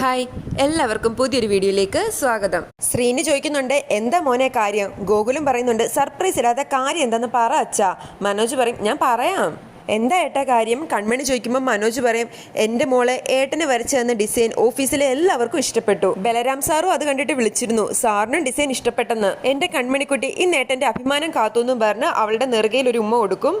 Hi എല്ലാവർക്കും പുതിയൊരു വീഡിയോയിലേക്ക് സ്വാഗതം. ശ്രീനി ചോദിക്കുന്നുണ്ട് എന്താ മോനെ കാര്യം? ഗോകുലും പറയുന്നുണ്ട് സർപ്രൈസ് ഇല്ലാത്ത കാര്യം എന്താന്ന് പറ അച്ഛാ. മനോജ് പറയും ഞാൻ പറയാം. എന്താ ഏട്ടാ കാര്യം? കൺമണി ചോദിക്കുമ്പോൾ മനോജ് പറയും എന്റെ മോളെ ഏട്ടന് വരച്ചു തന്ന ഡിസൈൻ ഓഫീസിലെ എല്ലാവർക്കും ഇഷ്ടപ്പെട്ടു. ബലരാം സാറും അത് കണ്ടിട്ട് വിളിച്ചിരുന്നു സാറിനും ഡിസൈൻ ഇഷ്ടപ്പെട്ടെന്ന്. എന്റെ കൺമണിക്കുട്ടി ഇന്ന് ഏട്ടന്റെ അഭിമാനം കാത്തുന്നും പറഞ്ഞ് അവളുടെ നെറുകയിൽ ഒരു ഉമ്മ കൊടുക്കും.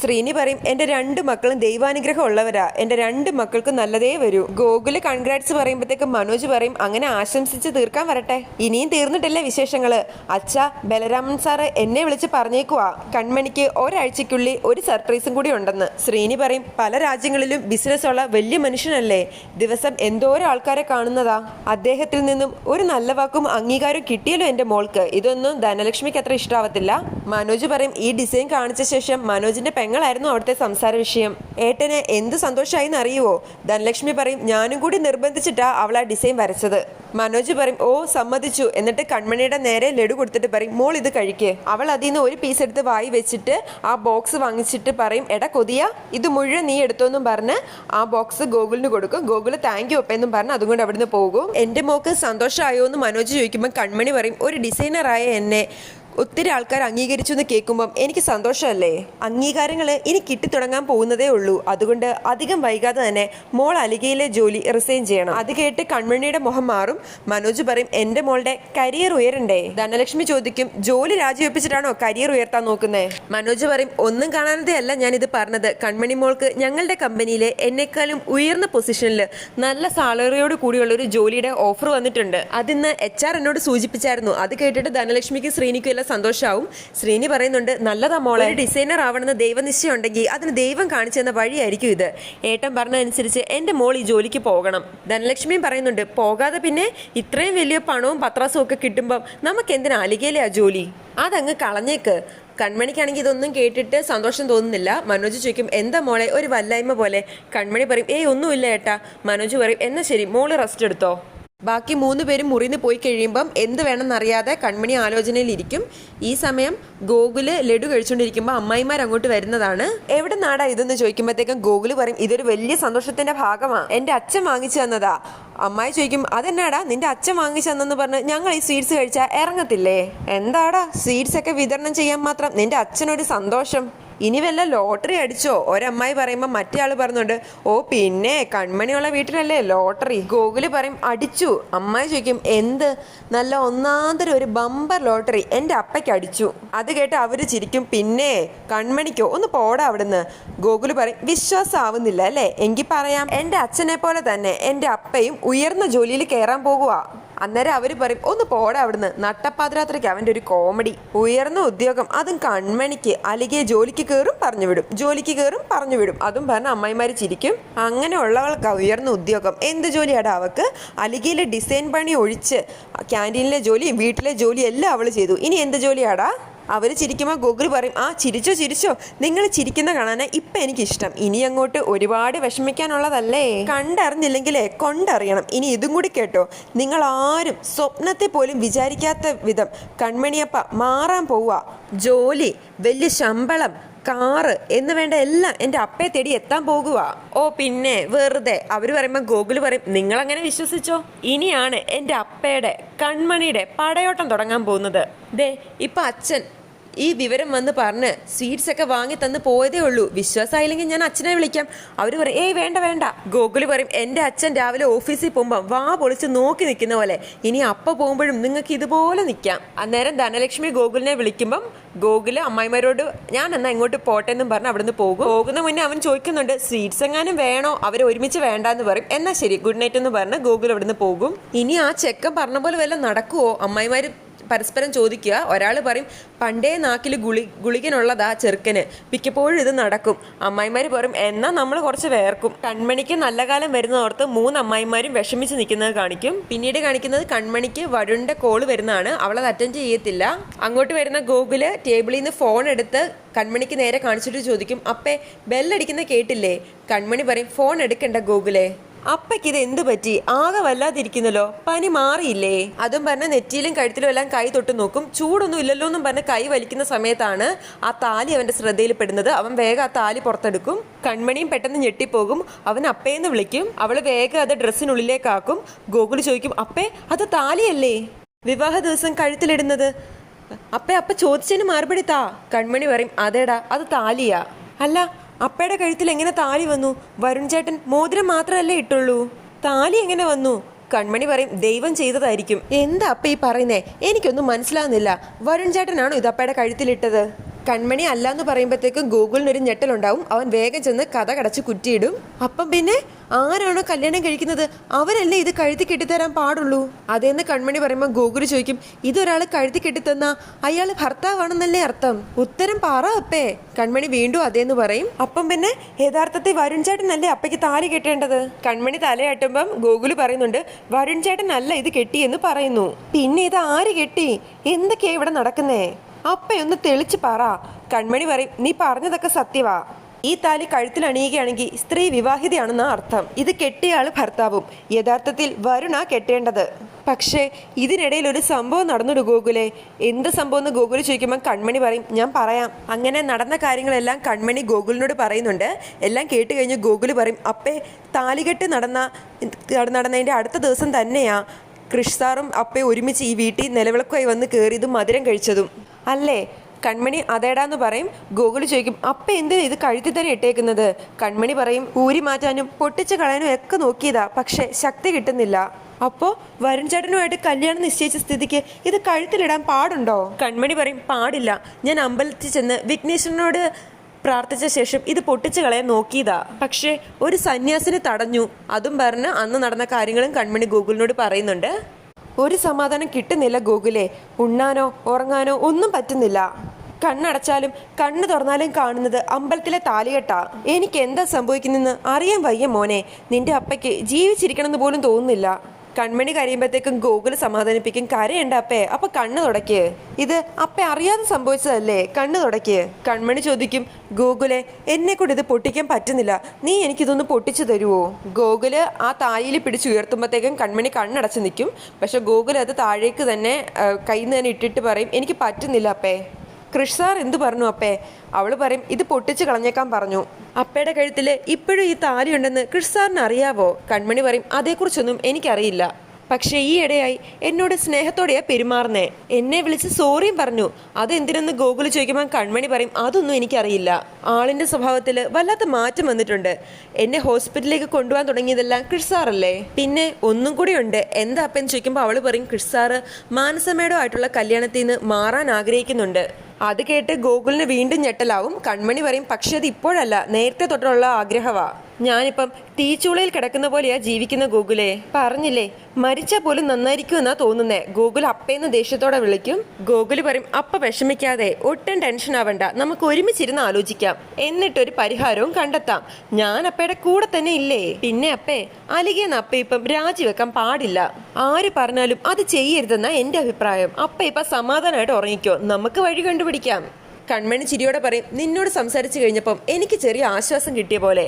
ശ്രീനി പറയും എന്റെ രണ്ട് മക്കളും ദൈവാനുഗ്രഹം ഉള്ളവരാ. എന്റെ രണ്ട് മക്കൾക്കും നല്ലതേ വരൂ. ഗോകുൽ കൺഗ്രാറ്റ്സ് പറയുമ്പോഴത്തേക്ക് മനോജ് പറയും അങ്ങനെ ആശംസിച്ച് തീർക്കാൻ വരട്ടെ. ഇനിയും തീർന്നിട്ടല്ലേ വിശേഷങ്ങൾ? അച്ഛ ബലരാമൻ സാറ് എന്നെ വിളിച്ച് പറഞ്ഞേക്കുവാ. കൺമണിക്ക് ഒരാഴ്ചക്കുള്ളിൽ ഒരു സർപ്രൈസും കൂടി ഉണ്ടെന്ന്. ശ്രീനി പറയും പല രാജ്യങ്ങളിലും ബിസിനസ് ഉള്ള വലിയ മനുഷ്യനല്ലേ. ദിവസം എന്തോരം ആൾക്കാരെ കാണുന്നതാ. അദ്ദേഹത്തിൽ നിന്നും ഒരു നല്ല വാക്കും അംഗീകാരവും കിട്ടിയല്ലോ എന്റെ മോൾക്ക്. ഇതൊന്നും ധനലക്ഷ്മിക്ക് അത്ര ഇഷ്ടാവത്തില്ല. മനോജ് പറയും ഈ ഡിസൈൻ കാണിച്ച ശേഷം മനോജിന്റെ പെങ്ങളായിരുന്നു അവിടുത്തെ സംസാര വിഷയം. ഏട്ടന് എന്ത് സന്തോഷമായി അറിയുവോ? ധനലക്ഷ്മി പറയും ഞാനും കൂടി നിർബന്ധിച്ചിട്ടാ അവൾ ആ ഡിസൈൻ വരച്ചത്. മനോജ് പറയും ഓ സമ്മതിച്ചു. എന്നിട്ട് കൺമണിയുടെ നേരെ ലഡു കൊടുത്തിട്ട് പറയും മോൾ ഇത് കഴിക്ക്. അവൾ അതിൽ നിന്ന് ഒരു പീസ് എടുത്ത് വായി വെച്ചിട്ട് ആ ബോക്സ് വാങ്ങിച്ചിട്ട് പറയും എടാ കൊതിയ ഇത് മുഴുവൻ നീ എടുത്തോന്നും പറഞ്ഞ് ആ ബോക്സ് ഗോകുലിന് കൊടുക്കും. ഗോകുൽ താങ്ക് യു ഒപ്പെന്നും പറഞ്ഞ് അതുകൊണ്ട് അവിടുന്ന് പോകും. എന്റെ മോക്ക് സന്തോഷമായോ എന്ന് മനോജ് ചോദിക്കുമ്പോൾ കൺമണി പറയും ഒരു ഡിസൈനറായ എന്നെ. ഒത്തിരി ആൾക്കാർ അംഗീകരിച്ചു എന്ന് കേൾക്കുമ്പം എനിക്ക് സന്തോഷമല്ലേ? അംഗീകാരങ്ങൾ ഇനി കിട്ടിത്തുടങ്ങാൻ പോകുന്നതേ ഉള്ളൂ. അതുകൊണ്ട് അധികം വൈകാതെ തന്നെ മോൾ അലികയിലെ ജോലി റിസൈൻ ചെയ്യണം. അത് കേട്ട് കൺമണിയുടെ മുഖം മാറും. മനോജ് പറയും എന്റെ മോളുടെ കരിയർ ഉയരണ്ടേ? ധനലക്ഷ്മി ചോദിക്കും ജോലി രാജിവെപ്പിച്ചിട്ടാണോ കരിയർ ഉയർത്താൻ നോക്കുന്നേ? മനോജ് പറയും ഒന്നും കാണാനതേ അല്ല ഞാൻ ഇത് പറഞ്ഞത്. കൺമണി മോൾക്ക് ഞങ്ങളുടെ കമ്പനിയിലെ എന്നെക്കാളും ഉയർന്ന പൊസിഷനിൽ നല്ല സാലറിയോട് കൂടിയുള്ള ഒരു ജോലിയുടെ ഓഫർ വന്നിട്ടുണ്ട്. അതിന്ന് എച്ച് ആർ എന്നോട് സൂചിപ്പിച്ചായിരുന്നു. അത് കേട്ടിട്ട് ധനലക്ഷ്മിക്ക് ശ്രീനിക്കും എല്ലാം സന്തോഷമാവും ശ്രീനി പറയുന്നുണ്ട് നല്ലതാ മോളെ ഒരു ഡിസൈനർ ആവണമെന്ന് ദൈവനിശ്ചയം ഉണ്ടെങ്കിൽ അതിന് ദൈവം കാണിച്ചു തന്ന വഴിയായിരിക്കും ഇത്. ഏട്ടൻ പറഞ്ഞതനുസരിച്ച് എന്റെ മോൾ ഈ ജോലിക്ക് പോകണം. ധനലക്ഷ്മിയും പറയുന്നുണ്ട് പോകാതെ പിന്നെ ഇത്രയും വലിയ പണവും പത്രാസും ഒക്കെ കിട്ടുമ്പം നമുക്ക് എന്തിനാ അലികയിലെ ആ ജോലി? അതങ്ങ് കളഞ്ഞേക്ക്. കൺമണിക്കാണെങ്കിൽ ഇതൊന്നും കേട്ടിട്ട് സന്തോഷം തോന്നുന്നില്ല. മനോജ് ചോദിക്കും എന്താ മോളെ ഒരു വല്ലായ്മ പോലെ? കൺമണി പറയും ഏയ് ഒന്നുമില്ല ഏട്ടാ. മനോജ് പറയും എന്നാ ശരി മോൾ റെസ്റ്റ് എടുത്തോ. ബാക്കി മൂന്ന് പേരും മുറിന്ന് പോയി കഴിയുമ്പം എന്ത് വേണമെന്നറിയാതെ കൺമണി ആലോചനയിലിരിക്കും. ഈ സമയം ഗോകുൽ ലഡു കഴിച്ചുകൊണ്ടിരിക്കുമ്പോൾ അമ്മായിമാർ അങ്ങോട്ട് വരുന്നതാണ്. എവിടെ നാടാ ഇതെന്ന് ചോദിക്കുമ്പോഴത്തേക്കും ഗോകുൽ പറയും ഇതൊരു വലിയ സന്തോഷത്തിന്റെ ഭാഗമാണ് എന്റെ അച്ഛൻ വാങ്ങിച്ചു തന്നതാ. അമ്മായി ചോദിക്കും അതെന്നാടാ? നിന്റെ അച്ഛൻ വാങ്ങിച്ചു തന്നെന്ന് പറഞ്ഞ് ഞങ്ങൾ ഈ സ്വീറ്റ്സ് കഴിച്ചാൽ ഇറങ്ങത്തില്ലേ? എന്താടാ? സ്വീറ്റ്സ് ഒക്കെ വിതരണം ചെയ്യാൻ മാത്രം നിന്റെ അച്ഛനൊരു സന്തോഷം. ഇനി വല്ല ലോട്ടറി അടിച്ചോ? ഒരമ്മായി പറയുമ്പോൾ മറ്റേ ആൾ പറഞ്ഞുണ്ട് ഓ പിന്നെ കൺമണിയുള്ള വീട്ടിലല്ലേ ലോട്ടറി? ഗോകുലി പറയും അടിച്ചു. അമ്മായി ചോദിക്കും എന്ത്? നല്ല ഒന്നാന്തരം ഒരു ബമ്പർ ലോട്ടറി. എന്റെ അപ്പയ്ക്ക് അടിച്ചു. അത് കേട്ട് അവർ ചിരിക്കും പിന്നെ കൺമണിക്കോ? ഒന്ന് പോടാ അവിടുന്ന്. ഗോകുലി പറയും വിശ്വാസമാവുന്നില്ല അല്ലേ? എങ്കിൽ പറയാം. എന്റെ അച്ഛനെ പോലെ തന്നെ എന്റെ അപ്പയും ഉയർന്ന ജോലിയിൽ കയറാൻ പോകുക അന്നേരം അവർ പറയും ഒന്ന് പോടാ അവിടുന്ന്. നട്ടപ്പാതിരാത്രയ്ക്ക് അവന്റെ ഒരു കോമഡി ഉയർന്ന ഉദ്യോഗം അതും കൺമണിക്ക് അലികെ ജോലിക്ക് കയറും പറഞ്ഞു വിടും ജോലിക്ക് കയറും പറഞ്ഞു വിടും. അതും പറഞ്ഞ അമ്മായിമാർ ചിരിക്കും. അങ്ങനെ ഉള്ളവൾക്ക് ഉയർന്ന ഉദ്യോഗം. എന്ത് ജോലിയാടാ അവൾക്ക് അലികയിലെ ഡിസൈൻ പണി ഒഴിച്ച് ക്യാന്റീനിലെ ജോലിയും വീട്ടിലെ ജോലിയും എല്ലാം അവൾ ചെയ്തു. ഇനി എന്ത് ജോലിയാടാ? അവർ ചിരിക്കുമ്പോൾ ഗൂഗിൾ പറയും ആ ചിരിച്ചോ ചിരിച്ചോ. നിങ്ങൾ ചിരിക്കുന്ന കാണാനാ ഇപ്പം എനിക്കിഷ്ടം. ഇനി അങ്ങോട്ട് ഒരുപാട് വിഷമിക്കാനുള്ളതല്ലേ? കണ്ടറിഞ്ഞില്ലെങ്കിലേ കൊണ്ടറിയണം. ഇനി ഇതും കൂടി കേട്ടോ. നിങ്ങൾ ആരും സ്വപ്നത്തെ പോലും വിചാരിക്കാത്ത വിധം കൺമണിയപ്പ മാറാൻ പോവുക. ജോലി വലിയ ശമ്പളം കാറ് എന്ന് വേണ്ട എല്ലാം എന്റെ അപ്പയെ തേടി എത്താൻ പോകുക ഓ പിന്നെ വെറുതെ. അവർ പറയുമ്പോൾ ഗോകുൽ പറയും നിങ്ങൾ അങ്ങനെ വിശ്വസിച്ചോ? ഇനിയാണ് എന്റെ അപ്പയുടെ കൺമണിയുടെ പടയോട്ടം തുടങ്ങാൻ പോകുന്നത്. ദേ ഇപ്പൊ അച്ഛൻ ഈ വിവരം വന്ന് പറഞ്ഞ് സ്വീറ്റ്സ് ഒക്കെ വാങ്ങി തന്ന് പോയതേ ഉള്ളൂ. വിശ്വാസമായില്ലെങ്കിൽ ഞാൻ അച്ഛനെ വിളിക്കാം. അവർ പറയും ഏയ് വേണ്ട വേണ്ട. ഗോകുൽ പറയും എന്റെ അച്ഛൻ രാവിലെ ഓഫീസിൽ പോകുമ്പോൾ വാ പൊളിച്ച് നോക്കി നിൽക്കുന്ന പോലെ. ഇനി അപ്പ പോകുമ്പോഴും നിങ്ങൾക്ക് ഇതുപോലെ നിൽക്കാം. അന്നേരം ധനലക്ഷ്മി ഗോകുലിനെ വിളിക്കുമ്പം ഗോകുൽ അമ്മായിമാരോട് ഞാൻ എന്നാ ഇങ്ങോട്ട് പോട്ടെ എന്നും പറഞ്ഞ് അവിടുന്ന് പോകും. പോകുന്ന മുന്നേ അവൻ ചോദിക്കുന്നുണ്ട് സ്വീറ്റ്സ് എങ്ങാനും വേണോ? അവർ ഒരുമിച്ച് വേണ്ടാന്ന് പറയും. എന്നാൽ ശരി ഗുഡ് നൈറ്റ് എന്ന് പറഞ്ഞ് ഗോകുൽ അവിടുന്ന് പോകും. ഇനി ആ ചെക്കൻ പറഞ്ഞ പോലെ വല്ല നടക്കുവോ? അമ്മായിമാര് പരസ്പരം ചോദിക്കുക. ഒരാൾ പറയും പണ്ടേ നാക്കിൽ ഗുളി ഗുളികനുള്ളതാ ചെറുക്കന്. മിക്കപ്പോഴും ഇത് നടക്കും. അമ്മായിമാർ പറയും എന്നാൽ നമ്മൾ കുറച്ച് വേർക്കും. കൺമണിക്ക് നല്ല കാലം വരുന്നതോർത്ത് മൂന്ന് അമ്മായിമാരും വിഷമിച്ച് നിൽക്കുന്നത് കാണിക്കും. പിന്നീട് കാണിക്കുന്നത് കൺമണിക്ക് വരുണ്ട കോൾ വരുന്നതാണ്. അവളത് അറ്റൻഡ് ചെയ്യത്തില്ല. അങ്ങോട്ട് വരുന്ന ഗോകുൽ ടേബിളിൽ നിന്ന് ഫോൺ എടുത്ത് കൺമണിക്ക് നേരെ കാണിച്ചിട്ട് ചോദിക്കും അപ്പേ ബെല്ലടിക്കുന്ന കേട്ടില്ലേ? കൺമണി പറയും ഫോൺ എടുക്കണ്ട ഗോകുലേ. അപ്പയ്ക്ക് ഇത് എന്ത് പറ്റി ആകെ വല്ലാതിരിക്കുന്നല്ലോ. പനി മാറിയില്ലേ? അതും പറഞ്ഞ നെറ്റിയിലും കഴുത്തിലും എല്ലാം കൈ തൊട്ട് നോക്കും. ചൂടൊന്നും ഇല്ലല്ലോ എന്നും പറഞ്ഞ് കൈ വലിക്കുന്ന സമയത്താണ് ആ താലി അവന്റെ ശ്രദ്ധയിൽപ്പെടുന്നത് അവൻ വേഗം ആ താലി പുറത്തെടുക്കും. കൺമണിയും പെട്ടെന്ന് ഞെട്ടിപ്പോകും. അവൻ അപ്പേന്ന് വിളിക്കും. അവൾ വേഗം അത് ഡ്രസ്സിനുള്ളിലേക്കാക്കും. ഗോകുൽ ചോദിക്കും അപ്പേ അത് താലിയല്ലേ? വിവാഹ ദിവസം കഴുത്തിലിടുന്നത്? അപ്പേ അപ്പ ചോദിച്ചതിന് മറുപടി താ. കൺമണി പറയും അതേടാ അത് താലിയാ. അല്ല അപ്പയുടെ കഴുത്തിൽ എങ്ങനെ താലി വന്നു? വരുൺ ചേട്ടൻ മോതിരം മാത്രമല്ലേ ഇട്ടുള്ളൂ? താലി എങ്ങനെ വന്നു? കൺമണി പറയും ദൈവം ചെയ്തതായിരിക്കും. എന്താ അപ്പ ഈ പറയുന്നേ? എനിക്കൊന്നും മനസ്സിലാവുന്നില്ല. വരുൺ ചേട്ടനാണോ ഇത് അപ്പയുടെ കഴുത്തിലിട്ടത്? കൺമണി അല്ല എന്ന് പറയുമ്പോഴത്തേക്കും ഗൂഗിളിന് ഒരു ഞെട്ടലുണ്ടാവും. അവൻ വേഗം ചെന്ന് കഥ കടച്ച് കുറ്റിയിടും. അപ്പം പിന്നെ ആരാണോ കല്യാണം കഴിക്കുന്നത്? അവരല്ലേ ഇത് കഴുത്തി കെട്ടിത്തരാൻ പാടുള്ളൂ? അതേന്ന് കൺമണി പറയുമ്പോൾ ഗൂഗിൾ ചോദിക്കും ഇതൊരാൾ കഴുത്തി കെട്ടിത്തന്ന? അയാൾ ഭർത്താവാണെന്നല്ലേ അർത്ഥം? ഉത്തരം പാറ അപ്പേ. കൺമണി വീണ്ടും അതേന്ന് പറയും. അപ്പം പിന്നെ യഥാർത്ഥത്തിൽ വരുൺ ചേട്ടനല്ലേ അപ്പയ്ക്ക് താലി കെട്ടേണ്ടത്? കൺമണി തലയാട്ടുമ്പം ഗൂഗിൾ പറയുന്നുണ്ട് വരുൺ ചേട്ടനല്ല ഇത് കെട്ടിയെന്ന് പറയുന്നു. പിന്നെ ഇത് ആര് കെട്ടി? എന്തൊക്കെയാ ഇവിടെ നടക്കുന്നേ? അപ്പയൊന്ന് തെളിച്ച് പറ. കൺമണി പറയും നീ പറഞ്ഞതൊക്കെ സത്യവാ. ഈ താലി കഴുത്തിൽ അണിയുകയാണെങ്കിൽ സ്ത്രീ വിവാഹിതയാണെന്ന അർത്ഥം. ഇത് കെട്ടിയാൾ ഭർത്താവും. യഥാർത്ഥത്തിൽ വരുണ കെട്ടേണ്ടത്. പക്ഷേ ഇതിനിടയിൽ ഒരു സംഭവം നടന്നൊരു ഗോകുലെ. എന്ത് സംഭവം എന്ന് ഗോകുൽ ചോദിക്കുമ്പോൾ കൺമണി പറയും ഞാൻ പറയാം. അങ്ങനെ നടന്ന കാര്യങ്ങളെല്ലാം കൺമണി ഗോകുലിനോട് പറയുന്നുണ്ട്. എല്ലാം കേട്ട് കഴിഞ്ഞ് ഗോകുൽ പറയും അപ്പേ താലികെട്ട് നടന്ന നടന്നതിന്റെ അടുത്ത ദിവസം തന്നെയാ. കൃഷ് സാറും അപ്പേ ഒരുമിച്ച് ഈ വീട്ടിൽ നിലവിളക്കുമായി വന്ന് കയറിയതും മധുരം കഴിച്ചതും. അല്ലേ? കൺമണി അതേടാന്ന് പറയും. ഗോകുൽ ചോദിക്കും അപ്പ എന്തിനാ ഇത് കഴുത്തി തന്നെ ഇട്ടേക്കുന്നത്? കൺമണി പറയും ഊരി മാറ്റാനും പൊട്ടിച്ച് കളയാനും ഒക്കെ നോക്കിയതാ പക്ഷെ ശക്തി കിട്ടുന്നില്ല. അപ്പോൾ വരുൺ ചേട്ടനുമായിട്ട് കല്യാണം നിശ്ചയിച്ച സ്ഥിതിക്ക് ഇത് കഴുത്തിലിടാൻ പാടുണ്ടോ? കൺമണി പറയും പാടില്ല. ഞാൻ അമ്പലത്തിൽ ചെന്ന് വിഘ്നേശ്വരനോട് പ്രാർത്ഥിച്ച ശേഷം ഇത് പൊട്ടിച്ചു കളയാൻ നോക്കിയതാ. പക്ഷേ ഒരു സന്യാസിനെ തടഞ്ഞു. അതും പറഞ്ഞ് അന്ന് നടന്ന കാര്യങ്ങളും കൺമണി ഗൂഗിളിനോട് പറയുന്നുണ്ട്. ഒരു സമാധാനം കിട്ടുന്നില്ല ഗൂഗിളെ. ഉണ്ണാനോ ഉറങ്ങാനോ ഒന്നും പറ്റുന്നില്ല. കണ്ണടച്ചാലും കണ്ണു തുറന്നാലും കാണുന്നത് അമ്പലത്തിലെ താലികെട്ടാ. എനിക്ക് എന്താ സംഭവിക്കുന്നെന്ന് അറിയാൻ വയ്യ മോനെ. നിന്റെ അപ്പയ്ക്ക് ജീവിച്ചിരിക്കണമെന്ന് പോലും തോന്നുന്നില്ല. കൺമണി കരയുമ്പോഴത്തേക്കും ഗോകുൽ സമാധാനിപ്പിക്കും കരയുണ്ട് അപ്പേ അപ്പൊ കണ്ണ് തുടയ്ക്ക് ഇത് അപ്പേ അറിയാതെ സംഭവിച്ചതല്ലേ കണ്ണ് തുടയ്ക്ക് കൺമണി ചോദിക്കും ഗോകുലെ എന്നെ കൊണ്ട് ഇത് പൊട്ടിക്കാൻ പറ്റുന്നില്ല നീ എനിക്കിതൊന്ന് പൊട്ടിച്ചു തരുവോ? ഗോകുൽ ആ തായിൽ പിടിച്ചുയർത്തുമ്പോഴത്തേക്കും കൺമണി കണ്ണടച്ച് നിൽക്കും. പക്ഷെ ഗോകുൽ അത് താഴേക്ക് തന്നെ കയ്യിൽ നിന്ന് തന്നെ ഇട്ടിട്ട് പറയും എനിക്ക് പറ്റുന്നില്ല അപ്പേ. കൃഷ് സാർ എന്തു പറഞ്ഞു അപ്പേ? അവൾ പറയും ഇത് പൊട്ടിച്ച് കളഞ്ഞേക്കാൻ പറഞ്ഞു. അപ്പയുടെ കഴുത്തിൽ ഇപ്പോഴും ഈ താലി ഉണ്ടെന്ന് കൃഷ് സാറിന് അറിയാവോ? കൺമണി പറയും അതേക്കുറിച്ചൊന്നും എനിക്കറിയില്ല. പക്ഷേ ഈ ഇടയായി എന്നോട് സ്നേഹത്തോടെയാ പെരുമാറുന്നേ. എന്നെ വിളിച്ച് സോറിയും പറഞ്ഞു. അതെന്തിനെന്ന് ഗോകുൽ ചോദിക്കുമ്പോൾ കൺമണി പറയും അതൊന്നും എനിക്കറിയില്ല. ആളിന്റെ സ്വഭാവത്തിൽ വല്ലാത്ത മാറ്റം വന്നിട്ടുണ്ട്. എന്നെ ഹോസ്പിറ്റലിലേക്ക് കൊണ്ടുപോകാൻ തുടങ്ങിയതെല്ലാം കൃഷ് സാറല്ലേ? പിന്നെ ഒന്നും കൂടി ഉണ്ട്. എന്താ അപ്പൻ ചോദിക്കുമ്പോൾ അവൾ പറയും കൃഷ് സാറ് മാനസമേടോ ആയിട്ടുള്ള കല്യാണത്തിൽ നിന്ന് മാറാൻ ആഗ്രഹിക്കുന്നുണ്ട്. അത് കേട്ട് ഗോകുലിന് വീണ്ടും ഞെട്ടലാവും. കൺമണി പറയും പക്ഷേ അത് ഇപ്പോഴല്ല. നേരത്തെ തൊട്ടുള്ള ആഗ്രഹവാ. ഞാനിപ്പം തീച്ചുളയിൽ കിടക്കുന്ന പോലെയാ ജീവിക്കുന്ന ഗോകുലെ പറഞ്ഞില്ലേ മരിച്ച പോലും നന്നായിരിക്കും എന്നാ തോന്നുന്നേ. ഗോകുൽ അപ്പേന്ന് ദേഷ്യത്തോടെ വിളിക്കും. ഗോകുൽ പറയും അപ്പ വിഷമിക്കാതെ ഒട്ടും ടെൻഷൻ ആവണ്ട നമുക്ക് ഒരുമിച്ചിരുന്ന് ആലോചിക്കാം. എന്നിട്ടൊരു പരിഹാരവും കണ്ടെത്താം. ഞാൻ അപ്പയുടെ കൂടെ തന്നെ ഇല്ലേ? പിന്നെ അപ്പേ അലികേന്ന് അപ്പ ഇപ്പം രാജിവെക്കാൻ പാടില്ല. ആര് പറഞ്ഞാലും അത് ചെയ്യരുതെന്നാ എന്റെ അഭിപ്രായം. അപ്പ ഇപ്പൊ സമാധാനമായിട്ട് ഉറങ്ങിക്കോ. നമുക്ക് വഴി കണ്ടുപിടിക്കാം. കൺമണി ചിരിയോടെ പറയും നിന്നോട് സംസാരിച്ചു കഴിഞ്ഞപ്പം എനിക്ക് ചെറിയ ആശ്വാസം കിട്ടിയ പോലെ.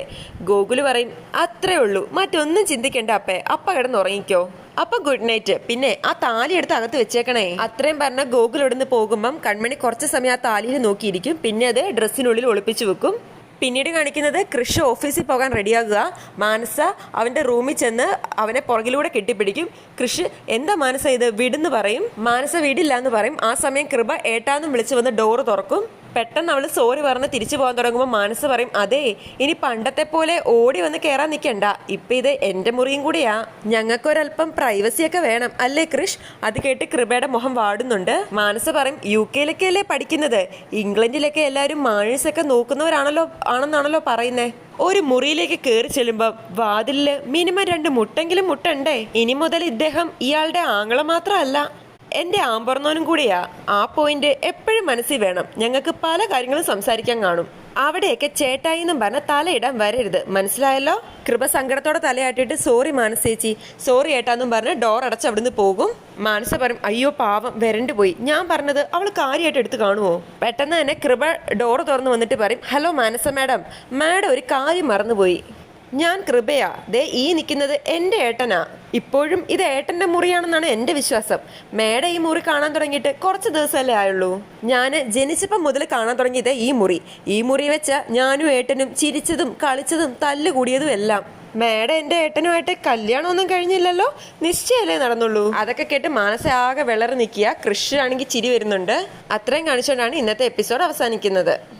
ഗോകുൽ പറയും അത്രേ ഉള്ളൂ മറ്റൊന്നും ചിന്തിക്കേണ്ട അപ്പേ അപ്പ കിടന്ന് ഉറങ്ങിക്കോ. അപ്പൊ ഗുഡ് നൈറ്റ് പിന്നെ ആ താലി എടുത്ത് അകത്ത് വെച്ചേക്കണേ. അത്രയും പറഞ്ഞ ഗോകുൽ ഇവിടുന്ന് പോകുമ്പം കൺമണി കുറച്ച് സമയം ആ താലിയിൽ നോക്കിയിരിക്കും പിന്നെ അത് ഡ്രസ്സിനുള്ളിൽ ഒളിപ്പിച്ചു വെക്കും. പിന്നീട് കാണിക്കുന്നത് കൃഷി ഓഫീസിൽ പോകാൻ റെഡിയാകുക. മാനസ അവന്റെ റൂമിൽ ചെന്ന് അവനെ പുറകിലൂടെ കെട്ടിപ്പിടിക്കും. കൃഷി എന്താ മാനസ ഇത്? വീടെന്ന് പറയും. മാനസ വീടില്ല എന്ന് പറയും. ആ സമയം കൃപ ഏട്ടാന്നും വിളിച്ചു വന്ന് ഡോറ് തുറക്കും. പെട്ടെന്ന് അവൾ സോറി പറഞ്ഞ് തിരിച്ചു പോകാൻ തുടങ്ങുമ്പോൾ മനസ്സ് പറയും അതെ ഇനി പണ്ടത്തെ പോലെ ഓടി വന്ന് കയറാൻ നിൽക്കണ്ട ഇപ്പൊ ഇത് എന്റെ മുറിയും കൂടിയാ. ഞങ്ങൾക്കൊരല്പം പ്രൈവസിയൊക്കെ വേണം. അല്ലേ കൃഷ്? അത് കേട്ട് കൃപയുടെ മുഖം വാടുന്നുണ്ട്. മാനസ് പറയും യു കെയിലൊക്കെ അല്ലേ പഠിക്കുന്നത്? ഇംഗ്ലണ്ടിലൊക്കെ എല്ലാവരും മാഴ്സൊക്കെ നോക്കുന്നവരാണല്ലോ ആണെന്നാണല്ലോ പറയുന്നേ. ഒരു മുറിയിലേക്ക് കയറി ചെല്ലുമ്പോൾ വാതിലിൽ മിനിമം രണ്ട് മുട്ടെങ്കിലും മുട്ടണ്ടേ? ഇനി മുതൽ ഇദ്ദേഹം ഇയാളുടെ ആങ്ങളെ മാത്രമല്ല എന്റെ ആമ്പർന്നോനും കൂടിയാ. ആ പോയിന്റ് എപ്പോഴും മനസ്സിൽ വേണം. ഞങ്ങൾക്ക് പല കാര്യങ്ങളും സംസാരിക്കാൻ കാണും. അവിടെയൊക്കെ ചേട്ടായി എന്നും പറഞ്ഞ തലയിടാൻ വരരുത്. മനസ്സിലായല്ലോ? കൃപ സങ്കടത്തോടെ തലയാട്ടിട്ട് സോറി മാനസേച്ചി സോറി ഏട്ടാന്നും പറഞ്ഞ് ഡോർ അടച്ച് അവിടുന്ന് പോകും. മാനസ പറയും അയ്യോ പാവം വരണ്ടു പോയി. ഞാൻ പറഞ്ഞത് അവൾ കാര്യമായിട്ട് എടുത്ത് കാണുമോ പെട്ടെന്ന് തന്നെ കൃപ ഡോർ തുറന്ന് വന്നിട്ട് പറയും ഹലോ മാനസ മാഡം മാഡം ഒരു കാര്യം മറന്നുപോയി. ഞാൻ കൃപയാ. ദേ ഈ നിൽക്കുന്നത് എന്റെ ഏട്ടനാ. ഇപ്പോഴും ഇത് ഏട്ടന്റെ മുറിയാണെന്നാണ് എന്റെ വിശ്വാസം. മേഡം ഈ മുറി കാണാൻ തുടങ്ങിയിട്ട് കുറച്ച് ദിവസമല്ലേ ആയുള്ളൂ. ഞാൻ ജനിച്ചപ്പം മുതൽ കാണാൻ തുടങ്ങിയത് ഈ മുറി. ഈ മുറി വെച്ച ഞാനും ഏട്ടനും ചിരിച്ചതും കളിച്ചതും തല്ലുകൂടിയതും എല്ലാം. മേഡം എന്റെ ഏട്ടനുമായിട്ട് കല്യാണമൊന്നും കഴിഞ്ഞില്ലല്ലോ. നിശ്ചയമല്ലേ നടന്നുള്ളൂ. അതൊക്കെ കേട്ട് മനസ്സാകെ വിളറി നിൽക്കുക. കൃഷി ആണെങ്കിൽ ചിരി വരുന്നുണ്ട്. അത്രയും കാണിച്ചുകൊണ്ടാണ് ഇന്നത്തെ എപ്പിസോഡ് അവസാനിക്കുന്നത്.